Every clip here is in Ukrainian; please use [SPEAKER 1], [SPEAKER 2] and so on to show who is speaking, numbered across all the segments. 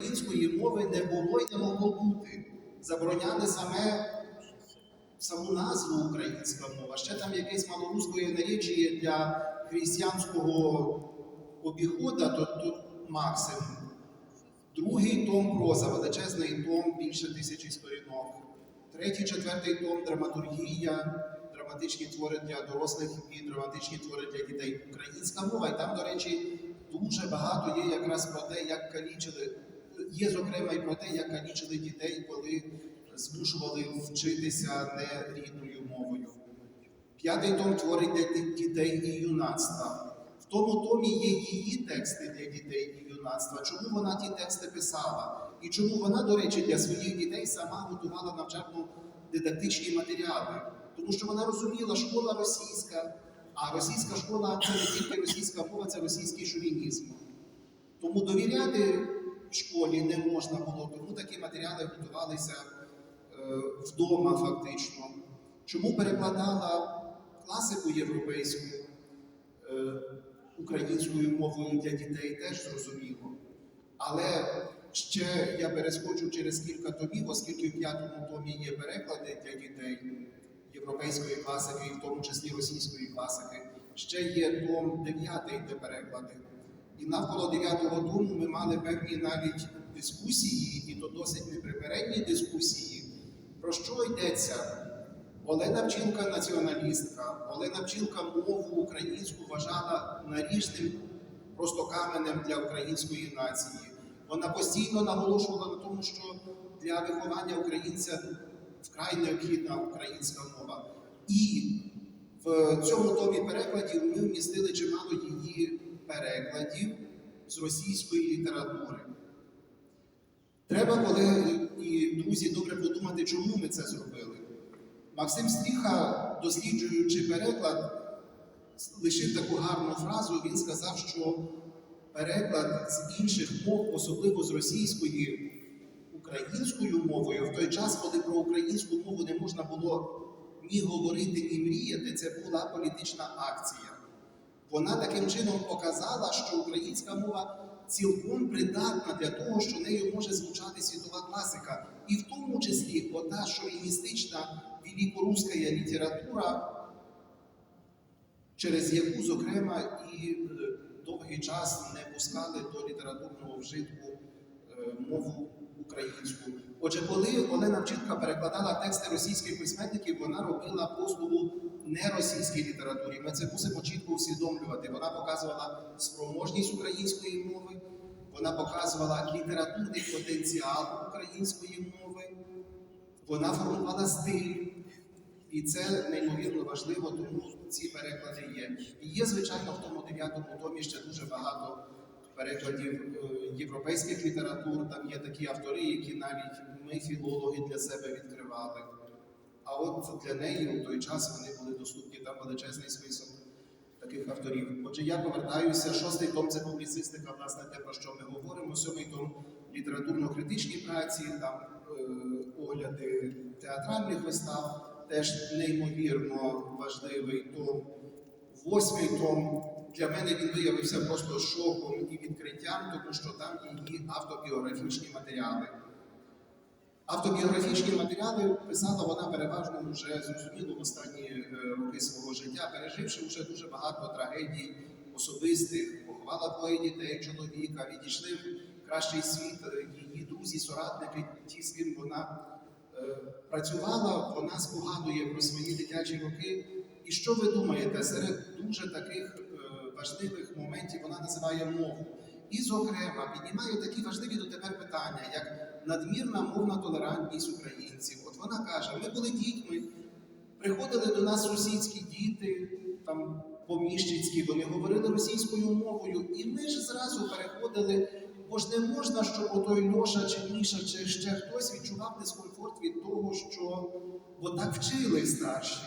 [SPEAKER 1] української мови не було і не могло бути. Забороняли саме саму назву українська мова. Ще там якесь малорусської наречіє для християнського обіходу, то тут максимум. Другий том проза, величезний том, більше тисячі сторінок. Третій, четвертий том драматургія, драматичні твори для дорослих і драматичні твори для дітей. Українська мова, і там, до речі, дуже багато є якраз про те, як калічили. Є, зокрема, і про те, як калічили дітей, коли змушували вчитися не рідною мовою. П'ятий том твори для дітей і юнацтва. В тому томі є її тексти для дітей і юнацтва. Чому вона ті тексти писала? І чому вона, до речі, для своїх дітей сама готувала навчально-дидактичні матеріали? Тому що вона розуміла, школа російська, а російська школа це не тільки російська мова, це російський шовінізм. Тому довіряти школі не можна було, тому такі матеріали готувалися е, вдома фактично. Чому перекладала класику європейську е, українською мовою для дітей, теж зрозуміло. Але ще я перескочу через кілька томів, оскільки в п'ятому томі є переклади для дітей європейської класики, і в тому числі російської класики. Ще є том дев'ятий, де переклади. І навколо дев'ятого тому ми мали певні навіть дискусії, і то досить неприпередні дискусії. Про що йдеться? Олена Вчинка націоналістка, Олена Вчинка мову українську вважала наріжним просто каменем для української нації. Вона постійно наголошувала на тому, що для виховання українця вкрай необхідна українська мова. І в цьому томі перекладів ми вмістили чимало її перекладів з російської літератури. Треба, колеги і друзі, добре подумати, чому ми це зробили. Максим Стріха, досліджуючи переклад, лишив таку гарну фразу. Він сказав, що переклад з інших мов, особливо з російської, українською мовою, в той час, коли про українську мову не можна було ні говорити, ні мріяти, це була політична акція. Вона таким чином показала, що українська мова цілком придатна для того, що нею може звучати світова класика, і в тому числі ота шовіністична великоруська література, через яку, зокрема, і е, довгий час не пускали до літературного вжитку е, мову українську. Отже, коли Олена Вчинка перекладала тексти російських письменників, вона робила послугу не російській літературі. Ми це мусимо чітко усвідомлювати. Вона показувала спроможність української мови, вона показувала літературний потенціал української мови, вона формувала стиль. І це неймовірно важливо, тому ці переклади є. І є, звичайно, в тому дев'ятому томі ще дуже багато перекладів е, європейських літератур. Там є такі автори, які навіть ми, філологи, для себе відкривали. А от для неї у той час вони були доступні, там величезний список таких авторів. Отже, я повертаюся. Шостий том це публіцистика, власне, те, про що ми говоримо. Сьомий том літературно-критичні праці, там е, огляди театральних вистав, теж неймовірно важливий том. Восьмий том для мене він виявився просто шоком і відкриттям, тому що там її автобіографічні матеріали. Автобіографічні матеріали писала вона переважно вже зрозуміло в останні е, роки свого життя, переживши вже дуже багато трагедій особистих, поховала двоє дітей, чоловіка, відійшли в кращий світ е, її друзі, соратники, ті, з ким вона е, працювала, вона спогадує про свої дитячі роки. І що ви думаєте, серед дуже таких важливих моментів вона називає мову. І, зокрема, піднімає такі важливі дотепер питання, як надмірна мовна толерантність українців. От вона каже: ми були дітьми, приходили до нас російські діти, там поміщицькі, вони говорили російською мовою, і ми ж зразу переходили, бо ж не можна, щоб отой Льоша чи Міша, чи ще хтось відчував дискомфорт від того, що бо так вчили старші.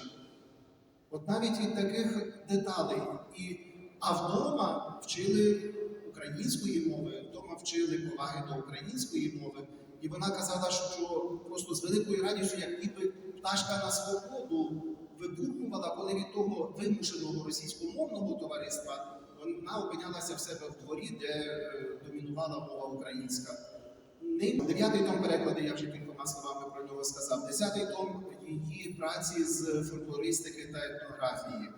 [SPEAKER 1] От навіть від таких деталей. І, а вдома вчили української мови, вдома вчили поваги до української мови. І вона казала, що просто з великою радістю, як ніби пташка на свободу вибухувала, коли від того вимушеного російськомовного товариства вона опинялася в себе в дворі, де е, домінувала мова українська. дев'ятий том перекладу, я вже кількома словами про нього сказав. Десятий том її праці з фольклористики та етнографії.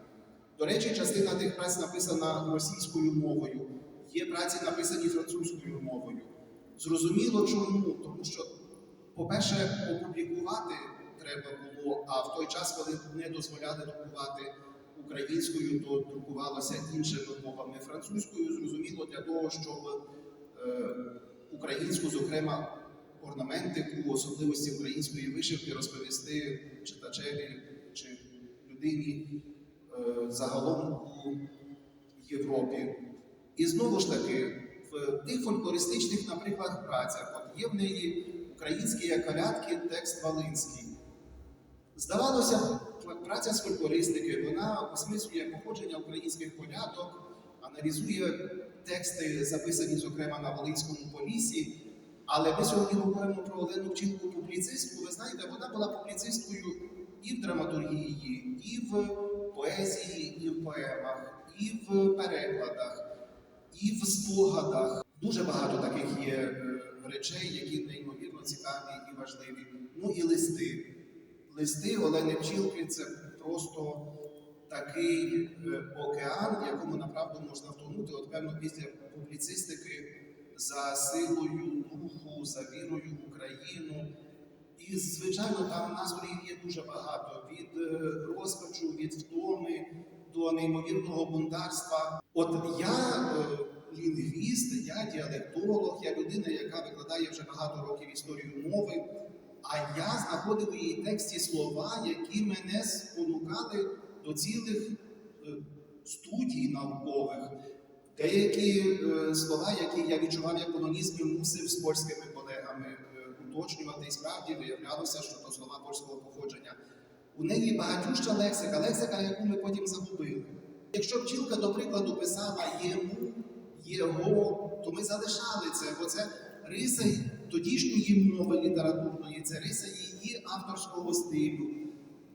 [SPEAKER 1] До речі, частина тих праць написана російською мовою, є праці написані французькою мовою. Зрозуміло чому, тому що, по-перше, опублікувати треба було, а в той час, коли не дозволяли друкувати українською, то друкувалося іншими мовами французькою. Зрозуміло для того, щоб е, українську, зокрема, орнаментику, особливості української вишивки розповісти читачеві чи людині загалом у Європі. І знову ж таки, в тих фольклористичних, наприклад, працях от є в неї українські колядки, текст Волинський. Здавалося, праця з фольклористики, вона осмислює походження українських колядок, аналізує тексти, записані, зокрема, на Волинському полісі. Але ми сьогодні говоримо про Олену Вчинку публіцистку. Ви знаєте, вона була публіцисткою і в драматургії, і в поезії, і в поемах, і в перекладах, і в спогадах. Дуже багато таких є е, речей, які неймовірно цікаві і важливі. Ну і листи. Листи Олени Пчілки це просто такий е, океан, в якому направду можна втонути. От певно, після публіцистики за силою духу, за вірою в Україну. І, звичайно, там настроїв є дуже багато від е, розпачу, від втоми до неймовірного бунтарства. От я е, лінгвіст, я діалектолог, я людина, яка викладає вже багато років історію мови. А я знаходив у її тексті слова, які мене спонукали до цілих е, студій наукових. Деякі слова, які я відчував як полонізми, мусив з польськими уточнювати, і справді виявлялося, що то слова польського походження. У неї багатюща лексика, лексика, яку ми потім загубили. Якщо б до прикладу, писала йому, його, то ми залишали це, бо це риса тодішньої мови літературної, це риса її авторського стилю.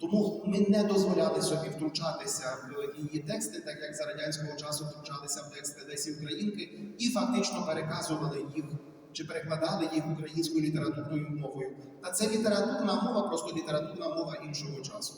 [SPEAKER 1] Тому ми не дозволяли собі втручатися в її тексти, так як за радянського часу втручалися в тексти Лесі Українки, і фактично переказували їх чи перекладали їх українською літературною мовою. Та це літературна мова, просто літературна мова іншого часу.